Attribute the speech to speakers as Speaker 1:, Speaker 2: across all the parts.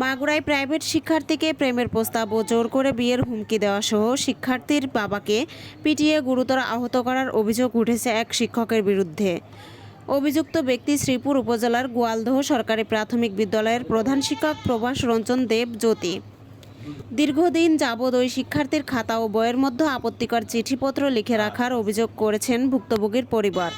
Speaker 1: মাগুরায় private শিক্ষার্থীকে প্রেমের প্রস্তাব ও জোর করে বিয়ের হুমকি দেওয়া সহ শিক্ষার্থীর বাবাকে পিটিয়ে গুরুতর আহত করার অভিযোগ উঠেছে এক শিক্ষকের বিরুদ্ধে। অভিযুক্ত ব্যক্তি শ্রীপুর উপজেলার গোয়ালদহ সরকারি প্রাথমিক বিদ্যালয়ের প্রধান শিক্ষক প্রভাস রঞ্জন দেব জ্যোতি। দীর্ঘদিন যাবৎ ওই শিক্ষার্থীর খাতা ও বইয়ের মধ্যে আপত্তিকর চিঠিপত্র লিখে রাখার অভিযোগ করেছেন ভুক্তভোগীর পরিবার।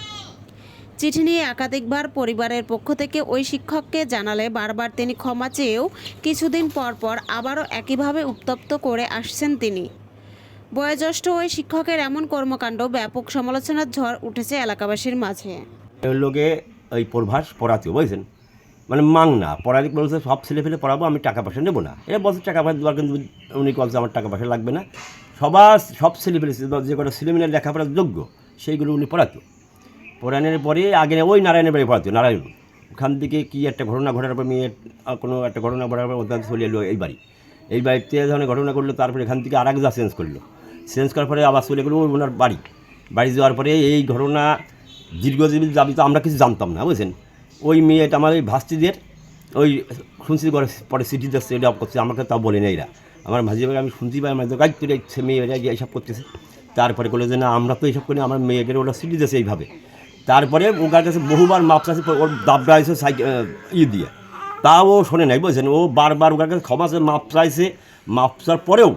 Speaker 1: চিঠি নিয়ে একাধিকবার পরিবারের পক্ষ থেকে ওই শিক্ষককে জানালে বারবার তিনি ক্ষমা চেয়েও কিছুদিন পর পর আবারও একইভাবে উত্তপ্ত করে আসছেন তিনি। বয়োজ্যেষ্ঠ ওই শিক্ষকের এমন কর্মকাণ্ড ব্যাপক সমালোচনার ঝড় উঠেছে এলাকাবাসীর মাঝে।
Speaker 2: লোকে ওই প্রভাস পড়াতে বুঝছেন? মানে মাং না পড়াতে বলছে, সব ছেলে ফেলে পড়াবো, আমি টাকা পয়সা নেব না। এরা বলছে, টাকা পয়সা দেওয়ার কিন্তু উনি বলছে, আমার টাকা পয়সা লাগবে না। সবার, সব ছেলে ফেলে যে কটা ছেলেমেয়ের লেখাপড়ার যোগ্য, সেইগুলো উনি পড়াতো। পড়ানোর পরে আগে ওই নারায়ণের বাড়ি পড়াতো নারায়ণ। ওখান থেকে কি একটা ঘটনা ঘটার পর আহ, কোনো একটা ঘটনা ঘটার পর ওখান চলে এলো এই বাড়ি। এই বাড়িতে ধরনের ঘটনা করল তারপরে এখান থেকে আর যা চেঞ্জ করল। চেঞ্জ করার পরে আবার চলে গেলো ওনার বাড়ি। বাড়ি যাওয়ার পরে এই ঘটনা দীর্ঘজীবী যাবি তো আমরা কিছু জানতাম না বুঝছেন? ওই মেয়েটা আমার ওই ভাস্তিদের ওই শুনছি ঘরে পরে সিটি যাচ্ছে এটা করছে আমাকে তাও বলে নেই এরা। আমার ভাজি মাঝে আমি শুনছি পাই আমার গাইড তুলে ইচ্ছে মেয়েরা যে এইসব করতেছে। তারপরে বলে যে না আমরা তো এইসব করি আমার মেয়েদের ওরা সিটি যাচ্ছে এইভাবে। তারপরে ওর কাছে বহুবার মাপ চাষে ওর দাবড়া হয়েছে ইয়ে দিয়ে। তাও ও শোনে নাই বুঝছেন? ও বারবার ওর কাছে ক্ষমা চেয়ে মাপ চাইছে। মাপ চার পরেও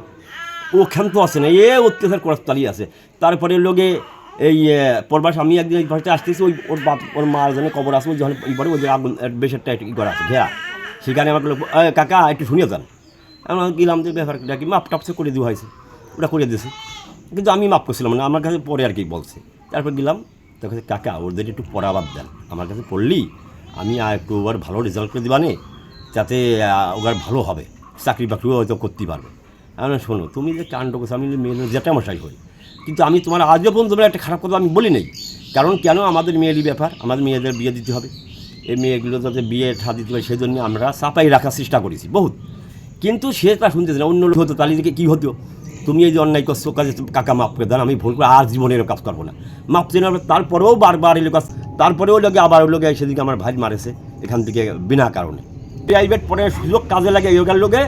Speaker 2: ও ক্ষান্ত আছে না এ অত্যাচার করার চালিয়ে আছে। তারপরে লোকে এই পরবাস আমি একদিন এই ঘরটা আসতেছি ওই ওর বাপ ওর মা জানে কবর আসব যখন পরে ওই যে আগুন বেশারটা একটু ই করা আছে ঘেরা। সেখানে আমাকে লোক "এ, কাকা একটু শুনিয়ে যান। আমি গেলাম যে ব্যাপারটা কি মাপ টাপসে করে দেওয়া হয়েছে? ওটা করে দিয়েছে। কিন্তু আমি মাপ করছিলাম না আমার কাছে পরে আর কি বলছে। তারপর গেলাম তখন কাকা, ওদের একটু পড়াবাদ দেন। আমার কাছে পড়লি, আমি আর একটু ওর ভালো রেজাল্ট করে দিবানে, যাতে ওর ভালো হবে। চাকরি বাকরিও হয়তো করতে পারবে। আমি শোনো, তুমি যে কাণ্ড করছ, আমি মেয়ের যেটা মশাই করি কিন্তু আমি তোমার আজও পর্যন্ত তোমার একটা খারাপ কথা আমি বলি নেই। কারণ কেন? আমাদের মেয়েরই ব্যাপার, আমাদের মেয়েদের বিয়ে দিতে হবে। এই মেয়েগুলো যাতে বিয়ে ঠা দিতে পারে সেই জন্য আমরা চাপাই রাখার চেষ্টা করেছি, বহুত। কিন্তু সে তা শুনতেছে না, অন্য লোক হতো, তাহলে কী হতো? তুমি এই যে অন্যায় করছ, কাজে কাকা মাপ করে দেন আমি ভুল করে আর জীবনের কাজ করব না। চেয়ে নেওয়ার তারপরেও বারবার এলো কাজ তারপরেও লোকে আবার লোকে সেদিকে আমার ভাই মারেছে, এখান থেকে বিনা কারণে। প্রাইভেট পরে সুযোগ কাজে লাগে এখান লোকে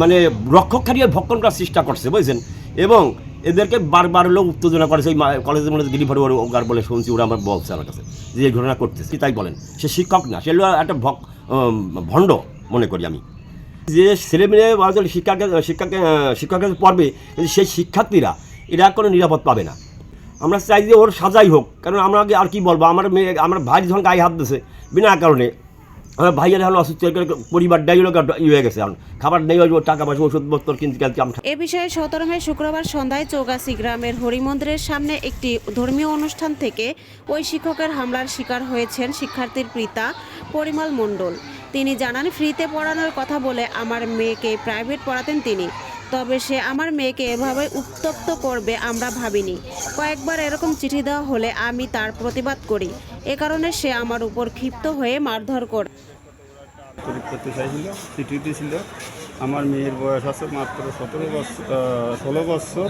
Speaker 2: মানে রক্ষক খাটিয়ে ভক্ষণ করার চেষ্টা করছে, বুঝছেন? এবং এদেরকে বারবার লোক উত্তেজনা করেছে ওই কলেজের মধ্যে গিরিফার ওগার বলে শুনছি, ওরা আমার বলছে আমার কাছে, যে এই ঘটনা করতেছে তাই বলেন? সে শিক্ষক না, সে একটা ভক ভণ্ড মনে করি আমি। যে ছেলেমেয়ে যে শিক্ষাকে শিক্ষাকে, শিক্ষকের পড়বে সেই শিক্ষার্থীরা এরা কোনো নিরাপদ পাবে না। আমরা চাই যে ওর সাজাই হোক, কারণ আমরা আর কি বলব? আমার মেয়ে, আমার ভাই যখন গায়ে হাত দিয়েছে বিনা কারণে আমার ভাইয়ের হলো অসুস্থ পরিবারটাই হলো ই হয়ে গেছে। খাবার নেই টাকা পয়সা ওষুধপত্র কিনতে আমরা
Speaker 1: এ বিষয়ে সতেরো শুক্রবার সন্ধ্যায় চৌগাছি গ্রামের হরিমন্দিরের সামনে একটি ধর্মীয় অনুষ্ঠান থেকে ওই শিক্ষকের হামলার শিকার হয়েছেন শিক্ষার্থীর পিতা পরিমল মণ্ডল। তিনি জানান, ফ্রিতে পড়ানোর কথা বলে আমার মেয়েকে প্রাইভেট পড়াতেন তিনি। তবে সে আমার মেয়েকে এভাবে উত্তপ্ত করবে আমরা ভাবিনি। কয়েকবার এরকম চিঠি দেওয়া হলে আমি তার প্রতিবাদ করি। এ কারণে সে আমার উপর ক্ষিপ্ত হয়ে মারধর করে
Speaker 3: চিঠি আমার মেয়ের বয়স আছে মাত্র সতেরো বছর ষোলো বছর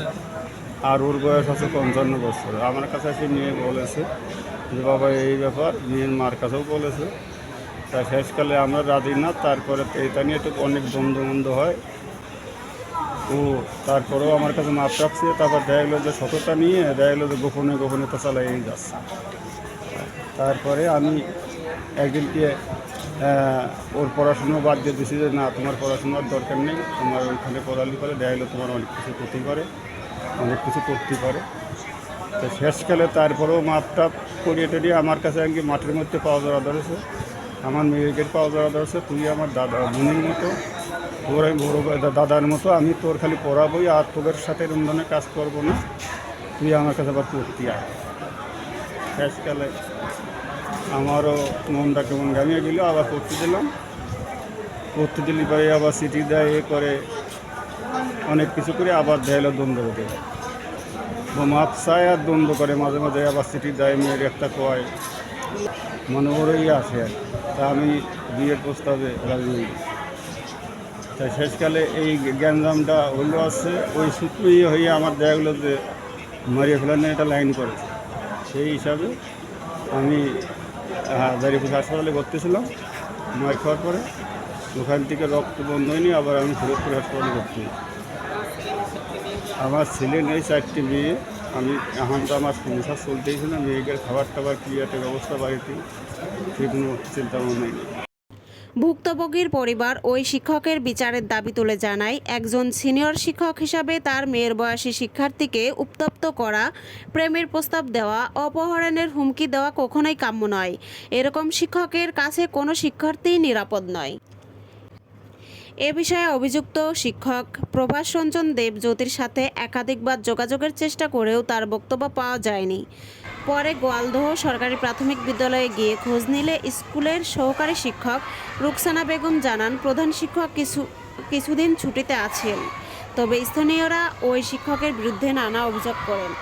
Speaker 3: আর ওর বয়স আছে পঞ্চান্ন বছর আমার কাছে এসে মেয়ে বলেছে যে, বাবা, এই ব্যাপার। মেয়ের মার কাছেও বলেছে। তা শেষকালে আমরা রাজি না, তারপরে এটা নিয়ে তো অনেক দ্বন্দ্ব মন্দ হয়। ও, তারপরেও আমার কাছে মাপ রাখছে তারপর দেখা গেলো যে সততা নিয়ে, দেখা গেলো যে গোপনে গোপনে তো চালাই যাচ্ছে। তারপরে আমি একদিনকে ওর পড়াশুনো বাদ দিয়ে দিছি যে না, তোমার পড়াশোনার দরকার নেই, তোমার ওইখানে পড়ালি করে দেখা গেলো তোমার অনেক কিছু ক্ষতি করে, অনেক কিছু করতে পারে। তো শেষকালে তারপরেও মাপটাপ করিয়ে টরিয়ে আমার কাছে আর মাঠের মধ্যে পাওয়া যাওয়া ধরেছে। আমার মেয়েকে পাওয়া যাওয়া ধরেছে তুই আমার দাদা, বোনের মতো, তোর আমি বড় দাদার মতো, আমি তোর খালি পড়াবোই আর তোদের সাথে ধরনের কাজ করব না। তুই আমার কাছে আবার পড়তে আয়। শেষকালে আমারও মনটা কেমন গামিয়ে গেল, আবার পড়তে দিলাম। পড়তে দিলি পরে আবার সিটি দেয়, এ করে অনেক কিছু করে আবার দেয়ালো দ্বন্দ্ব করে মাপ চায় আর দ্বন্দ্ব করে, মাঝে মাঝে আবার সিটি দেয়, মেয়ের একটা কয়। মনে আসে আর তা আমি বিয়ের প্রস্তাবে রাজি হই। তা শেষকালে এই গ্যাঞ্জামটা হইল আছে, ওই সূত্রই হয়ে আমার দেখা গেলো যে মারিয়ে ফেলানোর একটা লাইন করেছে সেই হিসাবে আমি দাঁড়িয়ে হাসপাতালে ভর্তি ছিলাম মার খাওয়ার পরে ওখান থেকে রক্ত বন্ধ হয়নি, আবার আমি ফরিদপুর হাসপাতালে হই। আমার ছেলে নেই চারটি মেয়ে আমি এখন তো আমার সংসার চলতেই ছিল, মেয়েদের খাবার টাবার ক্লিয়ারের ব্যবস্থা বাড়িতে সে কোনো চিন্তা ভাবনাই নেই।
Speaker 1: ভুক্তভোগীর পরিবার ওই শিক্ষকের বিচারের দাবি তুলে জানায়, একজন সিনিয়র শিক্ষক হিসাবে তার মেয়ের বয়সী শিক্ষার্থীকে উত্তপ্ত করা, প্রেমের প্রস্তাব দেওয়া, অপহরণের হুমকি দেওয়া কখনোই কাম্য নয়। এরকম শিক্ষকের কাছে কোনো শিক্ষার্থী নিরাপদ নয়। এ বিষয়ে অভিযুক্ত শিক্ষক প্রভাস রঞ্জন দেব জ্যোতির সাথে একাধিকবার যোগাযোগের চেষ্টা করেও তার বক্তব্য পাওয়া যায়নি। পরে গোয়ালদহ সরকারি প্রাথমিক বিদ্যালয়ে গিয়ে খোঁজ নিলে স্কুলের সহকারী শিক্ষক রুকসানা বেগম জানান, প্রধান শিক্ষক কিছু, কিছুদিন ছুটিতে আছেন, তবে স্থানীয়রা ওই শিক্ষকের বিরুদ্ধে নানা অভিযোগ করেন।